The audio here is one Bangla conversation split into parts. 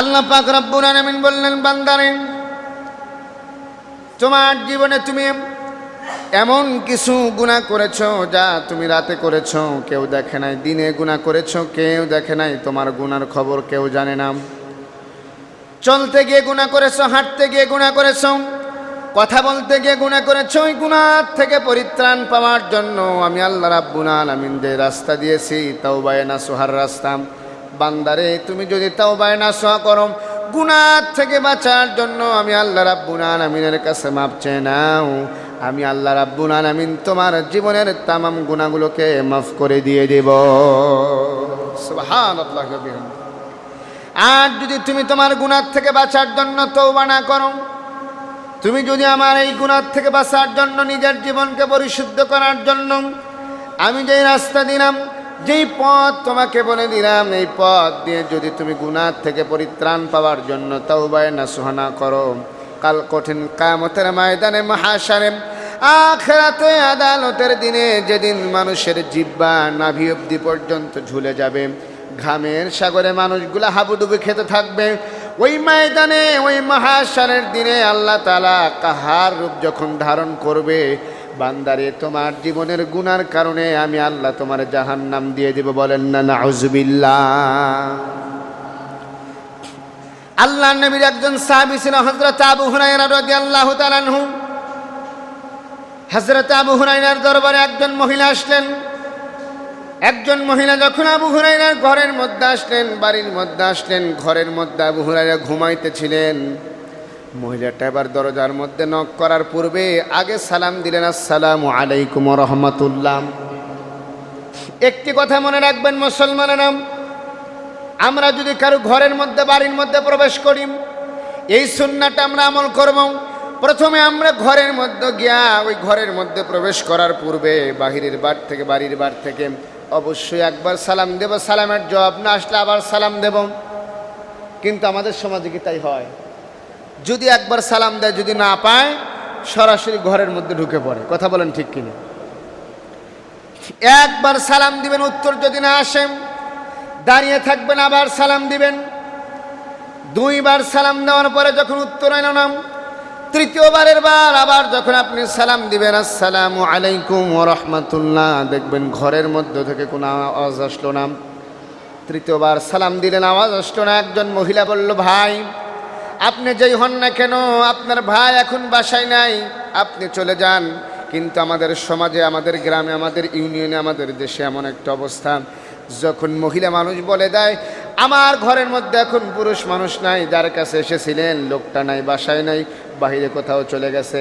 আল্লাহ পাক রব্বুল আলামিন বললেন, বান্দারে, তোমার জীবনে তুমি এমন কিছু গুনাহ করেছ যা তুমি রাতে করেছ, কেউ দেখে নাই, দিনে গুনাহ করেছ, কেউ দেখে নাই, তোমার গুনার খবর কেউ জানে না। চলতে গিয়ে গুনাহ করেছ, হাঁটতে গিয়ে গুনাহ করেছ, কথা বলতে গিয়ে গুনাহ করেছ, ওই গুনাহ থেকে পরিত্রাণ পাওয়ার জন্য আমি আল্লাহ রাব্বুল আলামিন যে রাস্তা দিয়েছি, তাওবায়ে নাসুহার রাস্তা। বান্দারে, তুমি যদি তাওবায়ে নাসুহা করো, গুনাহ থেকে বাঁচার জন্য আমি আল্লাহ রাব্বুল আলামিনের কাছে মাপ চেয়ে নাও। আমি আল্লাহ রাব্বুল আলামিন তোমার জীবনের তামাম গুণাগুলোকে মাফ করে দিয়ে দেব। আর যদি তুমি তোমার গুণার থেকে বাঁচার জন্য তৌবা না করো, তুমি যদি আমার এই গুণার থেকে বাঁচার জন্য নিজের জীবনকে পরিশুদ্ধ করার জন্য আমি যেই রাস্তা দিলাম যেই পথ তোমাকে বলে দিলাম, এই পথ দিয়ে যদি তুমি গুনার থেকে পরিত্রাণ পাওয়ার জন্য তৌবায় না সুহানা করো। কাল কঠিন কামতের ময়দানে মহাসারে আখেরাতে আদালতের দিনে যেদিন মানুষের জিব্বা নাভি অব্দি পর্যন্ত ঝুলে যাবে, ঘামের সাগরে মানুষগুলা হাবুডুবু খেতে থাকবে, ওই ময়দানে, ওই মহাসারের দিনে আল্লাহ তালা কাহার রূপ যখন ধারণ করবে বান্দারে, তোমার জীবনের গুনার কারণে আমি আল্লাহ তোমার জাহান নাম দিয়ে দেব বলেন না, নাউজুবিল্লাহ। আল্লাহ নবীর একজন সাহাবি ছিল হজরত আবু হুরায়রা রাদিয়াল্লাহু তাআলা আনহু। হজরত আবু হুরায়রার দরবারে একজন মহিলা আসলেন। একজন মহিলা যখন আবু হুরাইরার ঘরের মধ্যে আসলেন, বাড়ির মধ্যে আসলেন, ঘরের মধ্যে আবু হুরাইরা ঘুমাইতেছিলেন। মহিলাটা এবার দরজার মধ্যে নক করার পূর্বে আগে সালাম দিলেন, আসসালামু আলাইকুম রহমতুল্লাহ। একটি কথা মনে রাখবেন মুসলমানেরা, আমরা যদি কারও ঘরের মধ্যে, বাড়ির মধ্যে প্রবেশ করি, এই সুন্নাটা আমরা আমল করব। প্রথমে আমরা ঘরের মধ্যে গিয়া ওই ঘরের মধ্যে প্রবেশ করার পূর্বে, বাহিরের বার থেকে, বাড়ির বার থেকে অবশ্যই একবার সালাম দেব। সালামের জবাব না আসলে আবার সালাম দেব। কিন্তু আমাদের সমাজে কি তাই হয়? যদি একবার সালাম দেয়, যদি না পায়, সরাসরি ঘরের মধ্যে ঢুকে পড়ে। কথা বলেন ঠিক কিনা? একবার সালাম দিবেন, উত্তর যদি না আসেন দাঁড়িয়ে থাকবেন, আবার সালাম দিবেন। দুইবার সালাম দেওয়ার পরে যখন উত্তর এলো না তৃতীয়বারের বার আবার যখন আপনি সালাম দিবেন, আসসালামু আলাইকুম রহমতুল্লাহ, দেখবেন ঘরের মধ্যে থেকে কোনো আওয়াজ আসলো না তৃতীয়বার সালাম দিলেন, আওয়াজ আসলো না। একজন মহিলা বলল, ভাই আপনি যেই হন না কেন, আপনার ভাই এখন বাসায় নাই, আপনি চলে যান। কিন্তু আমাদের সমাজে, আমাদের গ্রামে, আমাদের ইউনিয়নে, আমাদের দেশে এমন একটা অবস্থা। যখন মহিলা মানুষ বলে দেয়, আমার ঘরের মধ্যে এখন পুরুষ মানুষ নাই, যার কাছে এসেছিলেন, লোকটা নাই, বাসায় নাই, বাহিরে কোথাও চলে গেছে।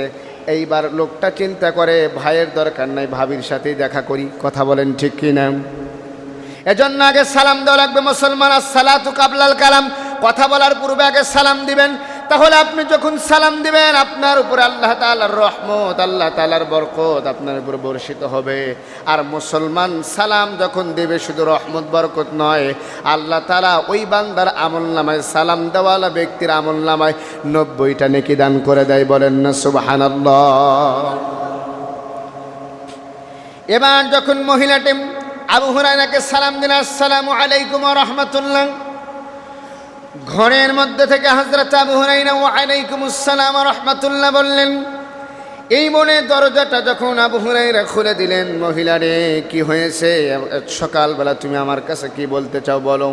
এইবার লোকটা চিন্তা করে, ভাইয়ের দরকার নাই, ভাবির সাথেই দেখা করি। কথা বলেন ঠিক কি না এজন্য আগে সালাম দেওয়া লাগবে মুসলমান, আর সালাতু কাবলাল কালাম। কথা বলার পূর্বে আগে সালাম দিবেন। তাহলে আপনি যখন সালাম দিবেন, আপনার উপরে আল্লাহ তালার রহমত, আল্লাহ তালার বরকত আপনার উপর বর্ষিত হবে। আর মুসলমান সালাম যখন দেবে, শুধু রহমত, বরকত নয়, আল্লাহ তালা ওই বান্দার আমল নামায় সালাম দেওয়ালা ব্যক্তির আমল নামায় নব্বইটা নেকি দান করে দেয়, বলেন না সুবাহান এবার যখন মহিলাটি আবু হুরায়রাকে সালাম দিন আসসালামু আলাইকুম রহমতুল্লাহ ঘরের মধ্যে থেকে হজরত আবু হুরাইরা ও আলাইকুম আসসালাম রহমতুল্লাহ বললেন, এই মনে দরজাটা যখন আবু হুরাইরা খুলে দিলেন, মহিলারে, কি হয়েছে? সকালবেলা তুমি আমার কাছে কি বলতে চাও বলো।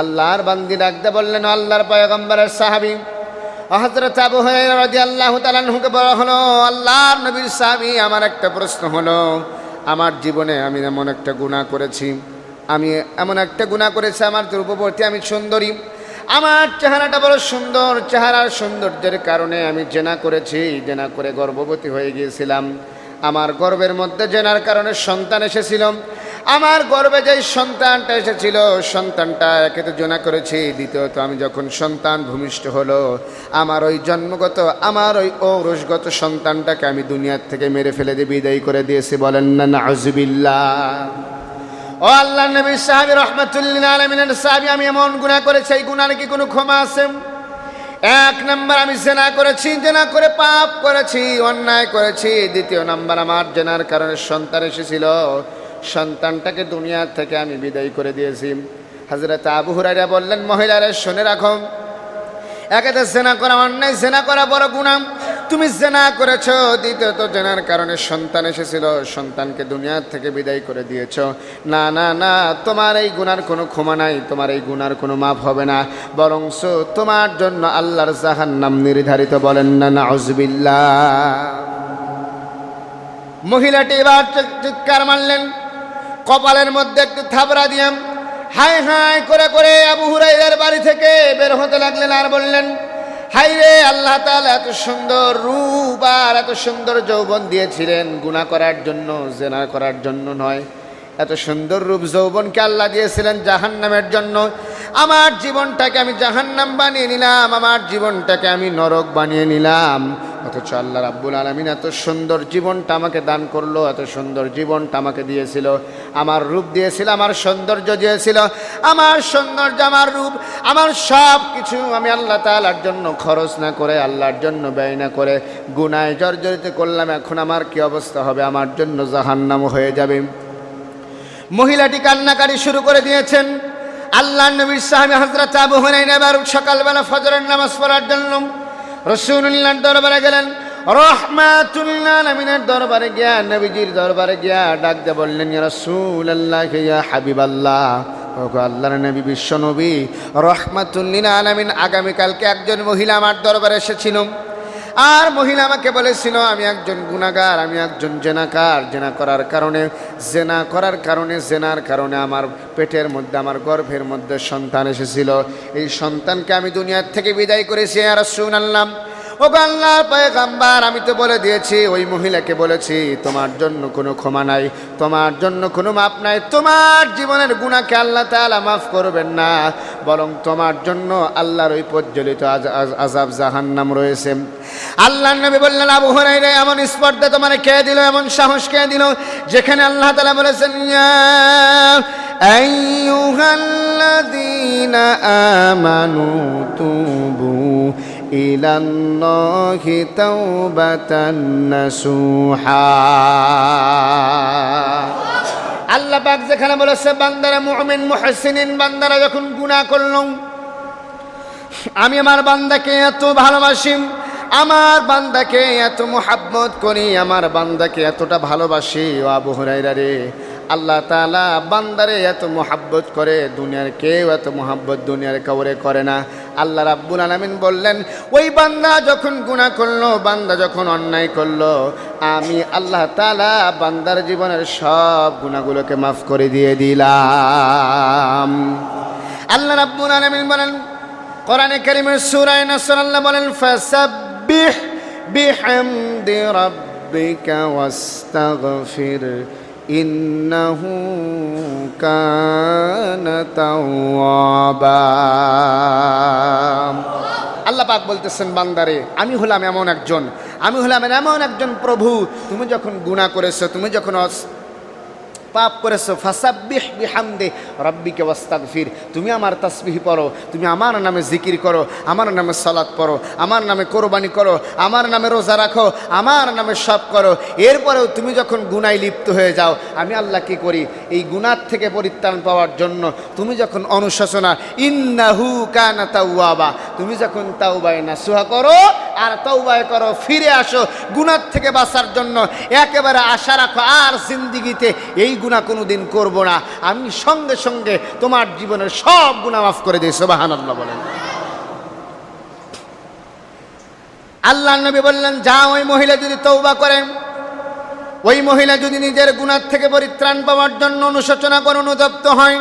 আল্লাহর বান্দি ডাকতে বললেন, আল্লাহর পয়গম্বরের সাহাবি। হজরত আবু হুরাইরা রাদিয়াল্লাহু তাআলা আনহুকে বলা হলো, আল্লাহর নবীর সাহাবি, আমার একটা প্রশ্ন হলো, আমার জীবনে আমি এমন একটা গুনাহ করেছি, আমি এমন একটা গুনাহ করেছি, আমার পূর্ববর্তী আমি সুন্দরী আমার চেহারাটা বড় সুন্দর, চেহারার সৌন্দর্যের কারণে আমি জেনা করেছি, জেনা করে গর্ভবতী হয়ে গিয়েছিলাম। আমার গর্বের মধ্যে জেনার কারণে সন্তান এসেছিল। আমার গর্বে যেই সন্তানটা এসেছিল, সন্তানটা একে তো জেনা করেছি, দ্বিতীয়ত আমি যখন সন্তান ভূমিষ্ঠ হলো, আমার ওই জন্মগত, আমার ওই ঔরসগত সন্তানটাকে আমি দুনিয়ার থেকে মেরে ফেলে দিয়ে বিদায়ী করে দিয়েছি। বলেন না নাজবিল্লা ও আল্লাহ নবী সাহাবি রহমতুল্লিন আলমিনের সাহাবি, আমি এমন গুণা করেছি, এই গুণার কি কোনো ক্ষমা আছে? এক নম্বর আমি জেনা করেছি, জেনা করে পাপ করেছি, অন্যায় করেছি। দ্বিতীয় নম্বর আমার জেনার কারণে সন্তান এসেছিল। সন্তানটাকে দুনিয়া থেকে আমি বিদায় করে দিয়েছি। হজরত আবু হুরাইরা বললেন, মহিলারা, শুনে রাখো। একেতে জেনা করা অন্যায়, জেনা করা বড় গুণাম তুমি জেনা করেছ, দ্বিতীয়ত জেনার কারণে সন্তান এসেছিল, সন্তানকে দুনিয়ার থেকে বিদায় করে দিয়েছ। না না না, তোমার এই গুনার কোনো ক্ষমা নাই, তোমার এই গুনার কোনো মাপ হবে না। বরং তোমার জন্য আল্লাহর জাহান নাম নির্ধারিত বলেন না না মহিলাটি এবার চিৎকার মারলেন, কপালের মধ্যে একটু থাবড়া দিয়াম হাই হাই করে করে আবু হুরাইরার বাড়ি থেকে বের হতে লাগলেন আর বললেন হাই রে আল্লাহ এত সুন্দর রূপ আর এত সুন্দর যৌবন দিয়েছিলেন। গুণা করার জন্য, জেনা করার জন্য নয়। এত সুন্দর রূপ যৌবনকে আল্লাহ দিয়েছিলেন জাহান্নামের জন্য। আমার জীবনটাকে আমি জাহান্নাম বানিয়ে নিলাম, আমার জীবনটাকে আমি নরক বানিয়ে নিলাম। অথচ আল্লাহ রাব্বুল আলমিন এত সুন্দর জীবনটা আমাকে দান করল, এত সুন্দর জীবনটা আমাকে দিয়েছিল। আমার রূপ দিয়েছিল, আমার সৌন্দর্য দিয়েছিল। আমার সৌন্দর্য, আমার রূপ, আমার সব কিছু আমি আল্লাহ তালার জন্য খরচ না করে, আল্লাহর জন্য ব্যয় না করে, গুনায় জর্জরিত করলাম। এখন আমার কি অবস্থা হবে? আমার জন্য জাহান্নাম হয়ে যাবে। মহিলাটি কান্নাকারি শুরু করে দিয়েছেন। আল্লাহ নবীর সাহাবি হজরত আবু হুনাইন এবার সকালবেলা ফজরের নামাজ পড়ার জন্য রসুল্লাহর দরবারে গেলেন। রহমাতুল্লাহ নবীনের দরবারে গিয়া, নবীজির দরবারে গিয়া ডাক দিয়ে বললেন রসুল আল্লাহ ইয়া হাবিব আল্লাহ ওগো আল্লাহর নবী, বিশ্ব নবী রহমাতুল্লিন আলামিন, আগামীকালকে একজন মহিলা আমার দরবারে এসেছিল। আর মহিলা আমাকে বলেছিল আমি একজন গুণাগার আমি একজন জেনাকার। জেনা করার কারণে, জেনা করার কারণে, জেনার কারণে আমার পেটের মধ্যে, আমার গর্ভের মধ্যে সন্তান এসেছিল। এই সন্তানকে আমি দুনিয়ার থেকে বিদায় করেছি আর শুনাল্লাম ও আল্লাহর পয়গাম্বার, আমি তো বলে দিয়েছি, ওই মহিলাকে বলেছি, তোমার জন্য কোনো ক্ষমা নাই, তোমার জন্য কোনো মাপ নাই, তোমার জীবনের গুণাকে আল্লাহ তাআলা মাফ করবেন না। বরং তোমার জন্য আল্লাহর ওই প্রজ্বলিত আজ- আজ- আজাব জাহান্নাম রয়েছে। আল্লাহ নবী বললেন, আবু হুরাইরা এমন স্পর্ধা তোমার কে দিল, এমন সাহস কে দিল? যেখানে আল্লাহ তালা বলেছেন আমানু তুবু ইলাল্লাহি তাওবাতান আল্লাহ পাক যেখানে বলেছে, বান্দারা মুমিন, মুহসিনিন, বান্দারা যখন গুনাহ করল, আমি আমার বান্দাকে এত ভালোবাসি, আমার বান্দাকে এত মোহাব্বত করি, আমার বান্দাকে এতটা ভালোবাসি, ও আবু হুরাইরা রে, আল্লাহ তাআলা বান্দারে এত মোহাব্বত করে, দুনিয়ার কেউ এত মোহাব্বত দুনিয়ার কাউরে করে না। আল্লাহ রাব্বুল আলামিন বললেন, ওই বান্দা যখন গুণা করল, বান্দা যখন অন্যায় করল, আমি আল্লাহ তাআলা বান্দার জীবনের সব গুণাগুলোকে মাফ করে দিয়ে দিলাম। আল্লাহ রাব্বুল আলামিন বলেন, কোরআনে কারিমের সুরায় নাসর, আল্লাহ বলেন, ফাসাব্বিহ বিহামদি রাব্বিকা ওয়াস্তাগফির ইন্নাহু কান তাওয়াবা আল্লাহ পাক বলতেছেন, বান্দারে, আমি হলাম এমন একজন, আমি হলাম এমন একজন প্রভু, তুমি যখন গুনাহ করেছ, তুমি যখন পাপ করেছ, ফাসাব্বিহ বিহামদে, রব্বিকে ওয়াস্তাগফির। তুমি আমার তাসবিহ পড়ো, তুমি আমার নামে জিকির করো, আমার নামে সালাত পড়ো, আমার নামে কোরবানি করো, আমার নামে রোজা রাখো, আমার নামে সব করো। এরপরেও তুমি যখন গুনায় লিপ্ত হয়ে যাও, আমি আল্লাহ কি করি? এই গুনার থেকে পরিত্রাণ পাওয়ার জন্য তুমি যখন অনুশোচনা, ইন্নাহু কানা তাওয়াবা, তুমি যখন তাওবায় না সুহা করো আর তৌবায় করো, ফিরে আসো গুণার থেকে বাঁচার জন্য। একেবারে আশা রাখো, আর জিন্দিগিতে এই গুণা কোনো দিন করব না। আমি সঙ্গে সঙ্গে তোমার জীবনের সব গুণা মাফ করে দিই সোবাহান আল্লাহ বলেন। আল্লাহ নবী বললেন, যা ওই মহিলা যদি তৌবা করেন, ওই মহিলা যদি নিজের গুণার থেকে পরিত্রাণ পাওয়ার জন্য অনুশোচনা করে অনুতপ্ত হয়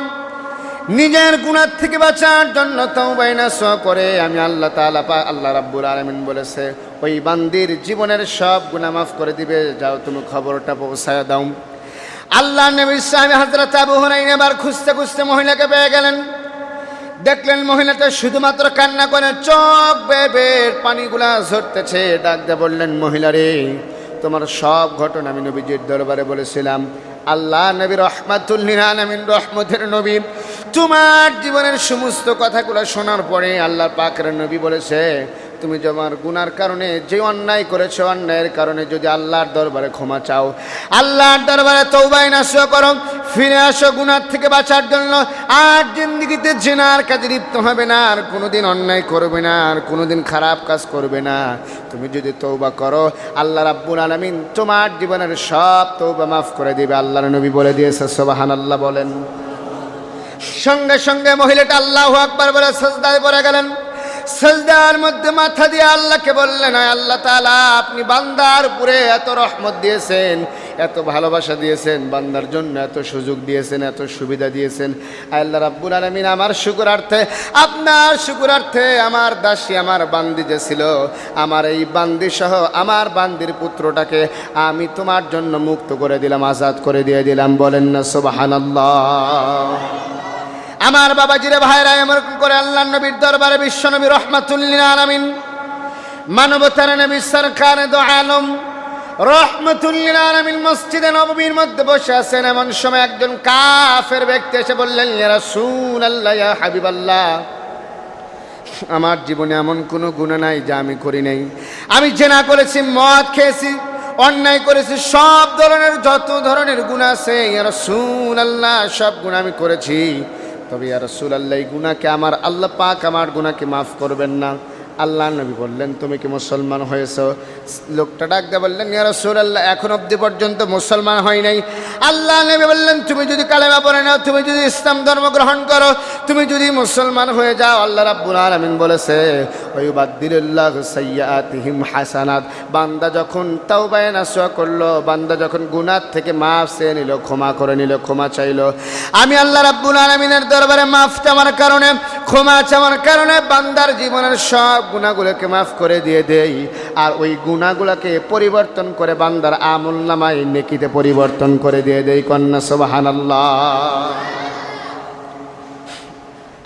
নিজের গুণার থেকে বাঁচার জন্য তৌবাইনা স করে আমি আল্লাহ তাআলা আল্লাহ রাব্বুল আলামিন বলেছে, ওই বান্দির জীবনের সব গুনাহ মাফ করে দিবে, যাও তুমি খবরটা পৌঁছায় দাও। আল্লাহ নবী সাহেব হযরত আবু হুরাইরা এবার খুঁজতে খুঁজতে মহিলাকে পেয়ে গেলেন। দেখলেন মহিলাটা শুধুমাত্র কান্না করে চোখ বেবের পানিগুলা ঝরতেছে। ডাক দিয়ে বললেন, মহিলারে, তোমার সব ঘটনা আমি নবীজির দরবারে বলেছিলাম। আল্লাহ নবী রহমাতুল্লিন আলমিন, রহমতের নবী। তোমার জীবনের সমস্ত কথাগুলো শোনার পরে আল্লাহ পাকের নবী বলেছে তুমি যে আমার গুনার কারণে যে অন্যায় করেছ, অন্যায়ের কারণে যদি আল্লাহর দরবারে ক্ষমা চাও। আল্লাহর দরবারে তৌবাই নাশো করো, ফিরে আসো গুনার থেকে বাঁচার জন্য। আর জিন্দিগিতে জেনার কাজে লিপ্ত হবে না, আর কোনোদিন অন্যায় করবে না, আর কোনোদিন খারাপ কাজ করবে না। তুমি যদি তৌবা করো, আল্লাহ রাব্বুল আলামিন তোমার জীবনের সব তৌবা মাফ করে দিবে। আল্লাহর নবী বলে দিয়েছে, সুবহানাল্লাহ বলেন। সঙ্গে সঙ্গে মহিলাটা আল্লাহ আকবার বলে সজদায় পড়ে গেলেন। সজদার মধ্যে মাথা দিয়ে আল্লাহকে বললেন, "আয় আল্লাহ তাআলা, আপনি বান্দার উপরে এত রহমত দিয়েছেন, এত ভালোবাসা দিয়েছেন, বান্দার জন্য এত সুযোগ দিয়েছেন, এত সুবিধা দিয়েছেন। আল্লাহ রাব্বুল আলামিন, আমার শুকুরার্থে, আপনার শুকুরার্থে আমার দাসী, আমার বান্দি যে ছিল, আমার এই বান্দি সহ আমার বান্দির পুত্রটাকে আমি তোমার জন্য মুক্ত করে দিলাম, আজাদ করে দিয়ে দিলাম। বলেন না, সুবহানাল্লাহ। আমার বাবাজিরে, ভাইরা, এমন করে আল্লাহ নবীর দরবারে বিশ্ব নবী রহমাতুল্লিন আলামিন, মানবতার নবী সরকার দো আলম রহমতুল্লিন আলামিন মসজিদে নববীর মধ্যে বসে আছেন এমন সময় একজন কাফের ব্যক্তি এসে বললেন, ইয়া রাসূলুল্লাহ, ইয়া হাবিবাল্লাহ, আমার জীবনে এমন কোনো গুণা নাই যা আমি করি নাই। আমি জেনা করেছি, মদ খেয়েছি, অন্যায় করেছি, সব ধরনের, যত ধরনের গুণ আছে রসুল আল্লাহ সব গুণ আমি করেছি। তবে রসুল আল্লাহ এই গুণাকে আমার আল্লাহ পাক আমার গুণাকে মাফ করবেন না। আল্লাহ নবী বললেন, তুমি কি মুসলমান হয়েছ? লোকটা ডাক দিয়ে বললেন, ইয়া রসুল আল্লাহ এখন অব্দি পর্যন্ত মুসলমান হয় নাই। আল্লাহ নবী বললেন, তুমি যদি কালেমা পড়ে নাও, তুমি যদি ইসলাম ধর্ম গ্রহণ করো তুমি যদি মুসলমান হয়ে যাও, আল্লাহ রাব্বুল আলামিন বলেছে ওই বাদ্দিল্লাহ সাইয়াতিহিম হাসানাত। বান্দা যখন তাওবায়ে নাসুয়া করল, বান্দা যখন গুনাহ থেকে মাফ চেয়ে নিল, ক্ষমা করে নিল, ক্ষমা চাইলো। আমি আল্লাহ রাব্বুল আলামিনের দরবারে মাফ চাওয়ার কারণে, ক্ষমা চাওয়ার কারণে বান্দার জীবনের সব গুণাগুলোকে মাফ করে দিয়ে দেই। আর ওই গুণাগুলোকে পরিবর্তন করে বান্দার আমল নামায় নেকিতে পরিবর্তন করে দিয়ে দেই, কন্যা সোবাহান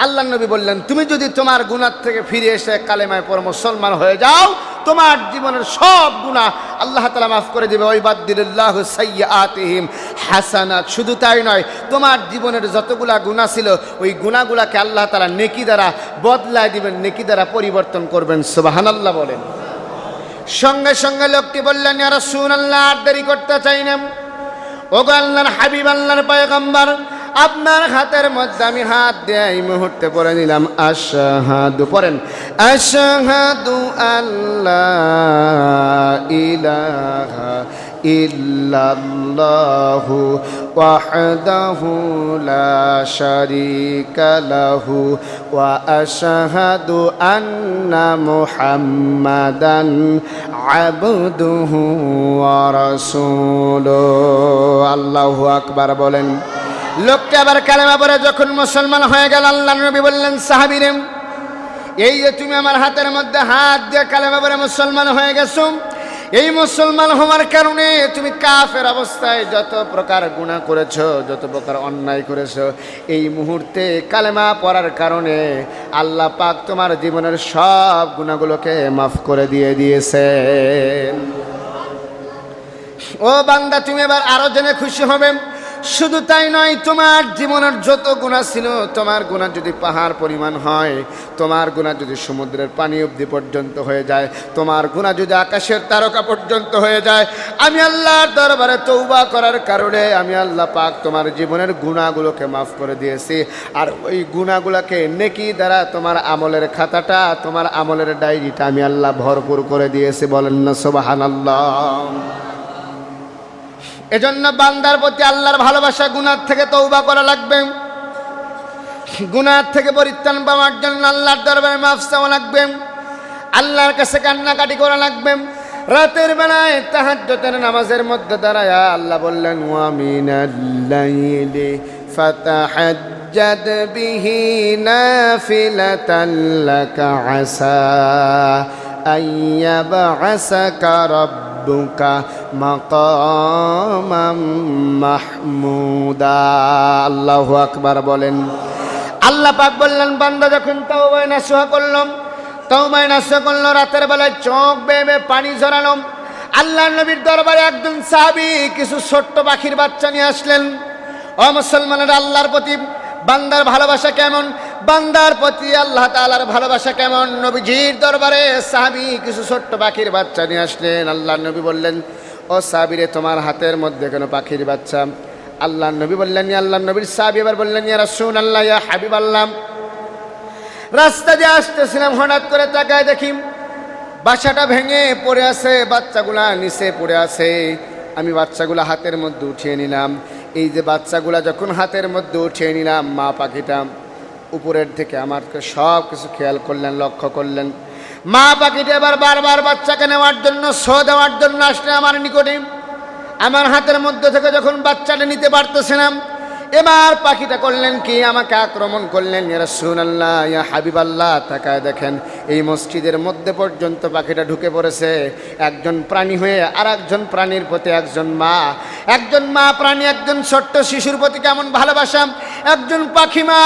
আল্লাহ নবী বললেন, তুমি যদি তোমার গুণার থেকে ফিরে এসে কালেমায় পর মুসলমান হয়ে যাও, তোমার জীবনের সব গুণা আল্লাহ তালা মাফ করে দেবে। ওই বাদ্দিল্লাহ সাইয়াতিহিম হাসানাত। শুধু তাই নয়, তোমার জীবনের যতগুলা গুণা ছিল, ওই গুণাগুলাকে আল্লাহ তালা নেকি দ্বারা বদলায় দিবেন, নেকি দ্বারা পরিবর্তন করবেন। সুবাহানাল্লাহ বলেন। সঙ্গে সঙ্গে লোকটি বললেন আর শুন আল্লাহ আর দেরি করতে চাই না। ওগো আল্লাহর হাবিব, আল্লাহর পয়গম্বর আপনার হাতের মধ্যে আমি হাত দিয়ে এই মুহূর্তে পরে নিলাম, আশাহাদু, পড়েন। আশাহাদু আল্লাহ ইলাহা ইল্লাল্লাহু ওয়াহদাহু লা শারীকা লাহু ওয়া আশহাদু আন্না মুহাম্মাদান আবদুহু ওয়া রাসূলুহু। আল্লাহু আকবার বলেন। লোকটা আবার কালেমা পরে যখন মুসলমান হয়ে গেল, আল্লাহ নবী বললেন, সাহাবীরে, এই যে তুমি আমার হাতের মধ্যে হাত দিয়ে কালেমা পরে মুসলমান হয়ে গেছো, এই মুসলমান হওয়ার কারণে তুমি কাফের অবস্থায় যত প্রকার গুণা করেছ, যত প্রকার অন্যায় করেছ, এই মুহূর্তে কালেমা পড়ার কারণে আল্লাহ পাক তোমার জীবনের সব গুণাগুলোকে মাফ করে দিয়ে দিয়েছে ও বান্দা, তুমি এবার আরও জেনে খুশি হবে। শুধু তাই নয়, তোমার জীবনের যত গুণা ছিল, তোমার গুণা যদি পাহাড় পরিমাণ হয়, তোমার গুণা যদি সমুদ্রের পানি অবধি পর্যন্ত হয়ে যায়, তোমার গুণা যদি আকাশের তারকা পর্যন্ত হয়ে যায়, আমি আল্লাহর দরবারে তৌবা করার কারণে আমি আল্লাহ পাক তোমার জীবনের গুণাগুলোকে মাফ করে দিয়েছি। আর ওই গুণাগুলোকে নেকি দ্বারা তোমার আমলের খাতাটা, তোমার আমলের ডায়েরিটা আমি আল্লাহ ভরপুর করে দিয়েছি। বলেন না সোবাহান আল্লাহ এজন্য বান্দার প্রতি আল্লাহর ভালোবাসা গুনার থেকে তৌবা করা লাগবে। গুনার থেকে পরিত্রাণ পাওয়ার জন্য আল্লাহর দরবারে মাফ চাওয়া লাগবে। আল্লাহর কাছে কান্নাকাটি করা লাগবে। রাতের বেলায় তাহাজ্জতের নামাজের মধ্যে দাঁড়ায় আল্লাহ বললেন ওয়ামিনাল্লাইলি ফাতাহাজ্জাদ বিহি নাফিলাতান লাকা আসা আইয়াবআসাকা রাব্বুকা মাকামাম মাহমুদা আল্লাহু আকবার বলেন। আল্লাহ পাক বললেন, বান্দা যখন তাওবায় নাসুহা করলাম, তাওবায় নাসুহা করল, রাতের বেলায় চোখ বেবে পানি ঝরালাম। আল্লাহ নবীর দরবারে একজন সাহাবী কিছু ছোট্ট পাখির বাচ্চা নিয়ে আসলেন। ও মুসলমানের, আল্লাহর প্রতি বান্দার ভালোবাসা কেমন? বান্দার প্রতি আল্লাহ তাআলার ভালোবাসা কেমন? নবীজির দরবারে সাহাবি কিছু ছোট্ট পাখির বাচ্চা নিয়ে আসলেন। আল্লাহ নবী বললেন, ও সাহাবিরে, তোমার হাতের মধ্যে কোনো পাখির বাচ্চা? আল্লাহ নবী বললেন আল্লাহ নবীর সাহাবি। এবার বললেন, ইয়া রাসূল আল্লাহ ইয়া হাবিব আল্লাহ রাস্তা দিয়ে আসতেছিলাম, হঠাৎ করে তাকায় দেখি বাসাটা ভেঙে পড়ে আছে, বাচ্চাগুলা নিচে পড়ে আছে। আমি বাচ্চাগুলা হাতের মধ্যে উঠিয়ে নিলাম। এই যে বাচ্চাগুলা যখন হাতের মধ্যে উঠিয়ে নিলাম, মা পাখিটা উপরের থেকে আমাকে সব কিছু খেয়াল করলেন, লক্ষ্য করলেন। মা পাখিটা এবার বারবার বাচ্চাকে নেওয়ার জন্য, শো দেওয়ার জন্য আসলে আমার নিকটে। আমার হাতের মধ্যে থেকে যখন বাচ্চাটা নিতে পারতেছিলাম, এবার পাখিটা করলেন কি? আমাকে আক্রমণ করলেন আল্লাহ ইয়া হাবিব আল্লাহ তাকায় দেখেন, এই মসজিদের মধ্যে পর্যন্ত পাখিটা ঢুকে পড়েছে। একজন প্রাণী হয়ে আর একজন প্রাণীর প্রতি একজন মা। একজন মা প্রাণী, একজন ছোট্ট শিশুর প্রতি কেমন ভালোবাসা? একজন পাখি মা,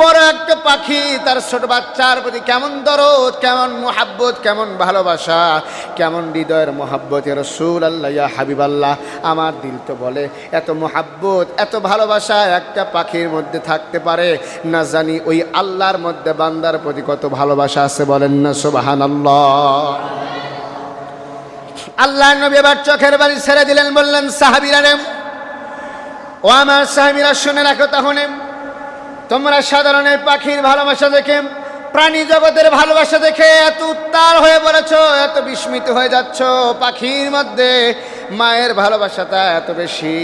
বড় একটা পাখি, তার ছোট বাচ্চার প্রতি কেমন দরদ, কেমন মোহাব্বত, কেমন ভালোবাসা, কেমন হৃদয়ের মোহাব্বত। রসুল আল্লাহ ইয়া হাবিব আল্লাহ আমার দিল তো বলে, এত মোহাব্বত, এত ভালোবাসা একটা পাখির মধ্যে থাকতে পারে, না জানি ওই আল্লাহর মধ্যে বান্দার প্রতি কত ভালোবাসা আছে বলেন না সোবাহান আল্লাহ নবী এবার চোখের বাড়ি ছেড়ে দিলেন, বললেন, সাহাবিরা ও আমার সাহাবিরা, শুনে রাখো তাহলে। তোমরা সাধারণের পাখির ভালোবাসা দেখে, প্রাণী জগতের ভালোবাসা দেখে এত উত্তাল হয়ে পড়েছ, এত বিস্মিত হয়ে যাচ্ছ। পাখির মধ্যে মায়ের ভালোবাসাটা এত বেশি।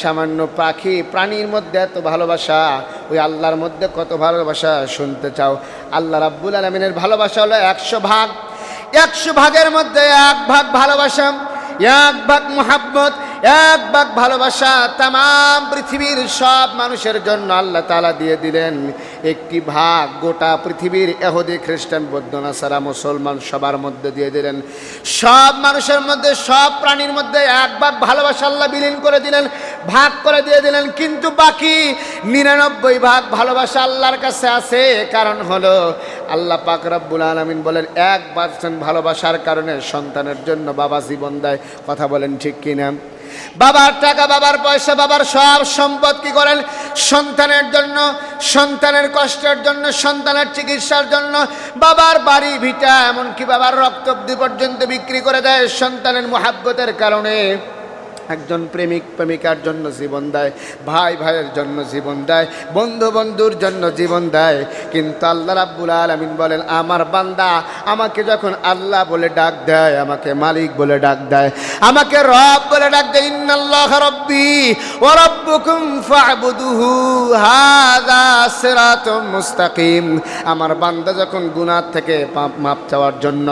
সামান্য পাখি, প্রাণীর মধ্যে এত ভালোবাসা, ওই আল্লাহর মধ্যে কত ভালোবাসা শুনতে চাও। আল্লাহ রাব্বুল আলমিনের ভালোবাসা হলো একশো ভাগ। একশো ভাগের মধ্যে এক ভাগ ভালোবাসা, এক ভাগ মোহাব্বত এক ভাগ ভালোবাসা তাম পৃথিবীর সব মানুষের জন্য আল্লাহ তালা দিয়ে দিলেন। একটি ভাগ গোটা পৃথিবীর এহুদি খ্রিস্টান, বৌদ্ধ, নাসারা, মুসলমান সবার মধ্যে দিয়ে দিলেন। সব মানুষের মধ্যে, সব প্রাণীর মধ্যে এক ভাগ ভালোবাসা আল্লাহ বিলীন করে দিলেন, ভাগ করে দিয়ে দিলেন। কিন্তু বাকি নিরানব্বই ভাগ ভালোবাসা আল্লাহর কাছে আছে। কারণ হলো আল্লাহ পাক রব্বুল আলমিন বলেন, এক পার্সেন্ট ভালোবাসার কারণে সন্তানের জন্য বাবা জীবন দেয়। কথা বলেন ঠিক কিনা? বাবার টাকা, বাবার পয়সা, বাবার সব সম্পদ কি করেন? সন্তানের জন্য, সন্তানের কষ্টের জন্য, সন্তানের চিকিৎসার জন্য বাবার বাড়ি ভিটা, এমনকি বাবার রক্ত অব্দি পর্যন্ত বিক্রি করে দেয় সন্তানের মোহাব্বতের কারণে। একজন প্রেমিক, প্রেমিকার জন্য জীবন দেয়, ভাই ভাইয়ের জন্য জীবন দেয়, বন্ধু বন্ধুর জন্য জীবন দেয়। কিন্তু আল্লাহ রাব্বুল আলমিন বলেন, আমার বান্দা আমাকে যখন আল্লাহ বলে ডাক দেয়, আমাকে মালিক বলে ডাক দেয়, আমাকে রব বলে ডাক দেয়, ইন্নাল্লাহ রব্বি ও রব্বুকুম ফাবুদুহু, হাযা সিরাতুম মুস্তাকিম। আমার বান্দা যখন গুনাহ থেকে পাপ মাপ চাওয়ার জন্য,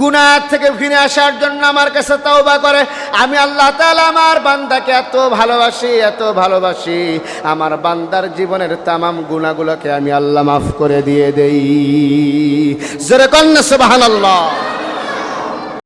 গুনাহ থেকে ফিরে আসার জন্য আমার কাছে তওবা করে, আমি আল্লাহ তাআলা আমার বান্দাকে এত ভালোবাসি এত ভালোবাসি। আমার বান্দার জীবনের তামাম গুণাগুলোকে আমি আল্লাহ মাফ করে দিয়ে দেই। জোরে কন্যা সুবহানাল্লাহ